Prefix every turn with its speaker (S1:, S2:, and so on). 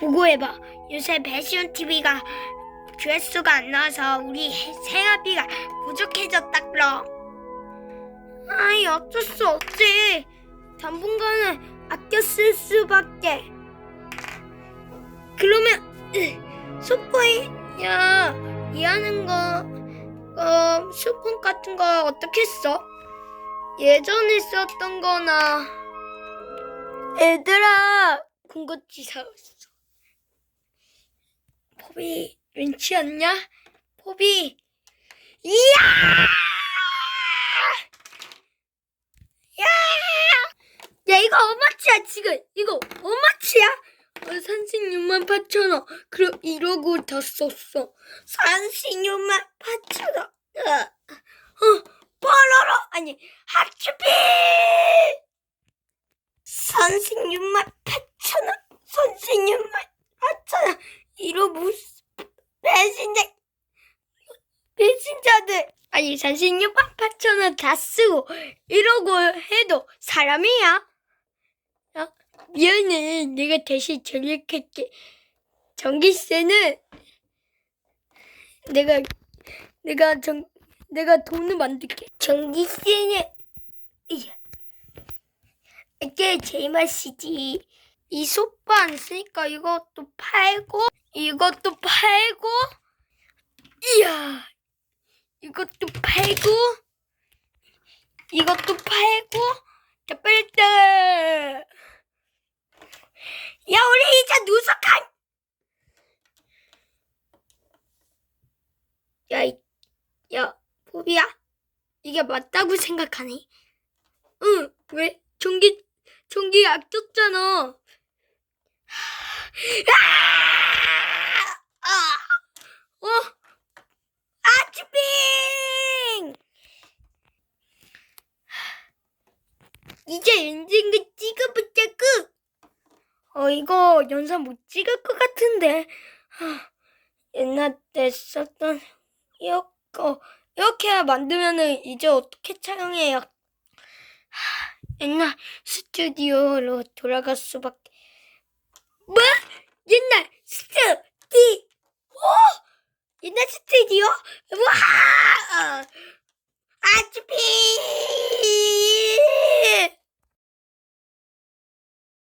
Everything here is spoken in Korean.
S1: 보고해봐. 요새 패션 TV가 조회수가 안 나와서 우리 생활비가 부족해졌다 그럼. 아이 어쩔 수 없지. 당분간은 아껴 쓸 수밖에. 그러면 으, 소포야 이하는 거 어, 수폰 같은 거 어떻게 써? 예전에 썼던 거나 얘들아 군것질 사왔어 포비 않냐? 포비. 이야! 야! 야 이거 얼마치야 지금. 이거 얼마치야? 어, 36만 8천 원. 그럼 이러고 다 썼어. 36만 8천 원. 어, 어 뽀로로 아니 하츄비 36만 8천 원 36만 8천 원 이러 무슨 배신자 배신자들. 아니 36만 8천 원 다 쓰고 이러고 해도 사람이야? 어? 미안해. 내가 대신 전력할게. 전기세는 내가 내가 전 내가 돈을 만들게. 전기세는 이게 이게 제일 맛이지. 이 소파 안 쓰니까 이것도 팔고 이것도 팔고 이야 이것도 팔고 이것도 팔고 다 빨렸다 야 우리 이제 누석한 야, 이- 야, 보비야, 이게 맞다고 생각하니? 응, 왜? 전기, 전기 아꼈잖아. 아! 아! 어? 아치빙! 이제 인증을 찍어보자고. 어, 이거 영상 못 찍을 것 같은데. 하, 옛날 때 썼던 이거 이렇게 만들면은 이제 어떻게 촬영해요? 하, 옛날 스튜디오로 돌아갈 수밖에. 뭐? 옛날 스튜디 오? 옛날 스튜디오? 와! 아치피!